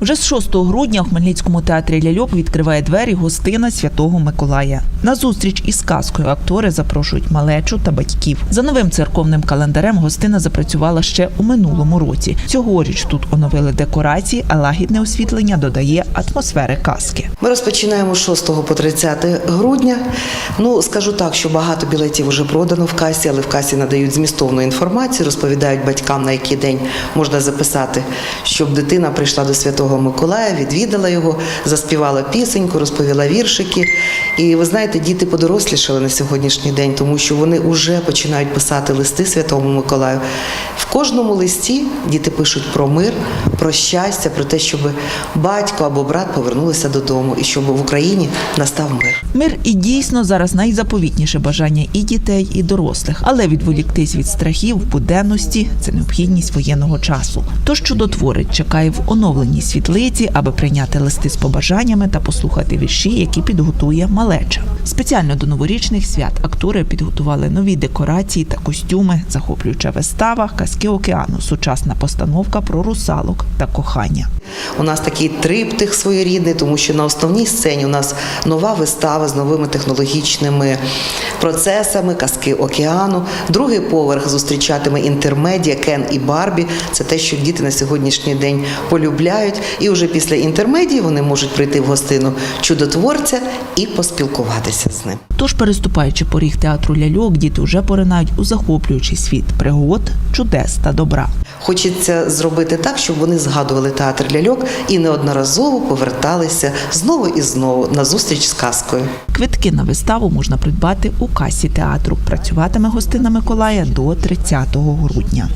Вже з 6 грудня у Хмельницькому театрі ляльок відкриває двері гостина Святого Миколая. На зустріч із казкою актори запрошують малечу та батьків. За новим церковним календарем гостина запрацювала ще у минулому році. Цьогоріч тут оновили декорації, а лагідне освітлення додає атмосфери казки. Ми розпочинаємо з 6 по 30 грудня. Ну, скажу так, що багато білетів вже продано в касі, але в касі надають змістовну інформацію, розповідають батькам, на який день можна записати, щоб дитина прийшла до Святого Миколая, відвідала його, заспівала пісеньку, розповіла віршики. І ви знаєте, діти подорослішали на сьогоднішній день, тому що вони вже починають писати листи Святому Миколаю. В кожному листі діти пишуть про мир, про щастя, про те, щоб батько або брат повернулися додому і щоб в Україні настав мир. Мир і дійсно зараз найзаповітніше бажання і дітей, і дорослих, але відволіктись від страхів буденності це необхідність воєнного часу. Тож чудотворець чекає в оновленій світлиці, аби прийняти листи з побажаннями та послухати вірші, які підготує малеча. Спеціально до новорічних свят актори підготували нові декорації та костюми, захоплююча вистава, казки океану, сучасна постановка про русалок та кохання. У нас такий триптих своєрідний, тому що на основній сцені у нас нова вистава з новими технологічними процесами, казки океану. Другий поверх зустрічатиме інтермедія Кен і Барбі. Це те, що діти на сьогоднішній день полюбляють. І вже після інтермедії вони можуть прийти в гостину чудотворця і поспілкуватися з ним. Тож, переступаючи поріг театру ляльок, діти вже поринають у захоплюючий світ пригод, чудес та добра. Хочеться зробити так, щоб вони згадували театр ляльок і неодноразово поверталися знову і знову на зустріч з казкою. Квитки на виставу можна придбати у касі театру. Працюватиме гостина Миколая до 30 грудня.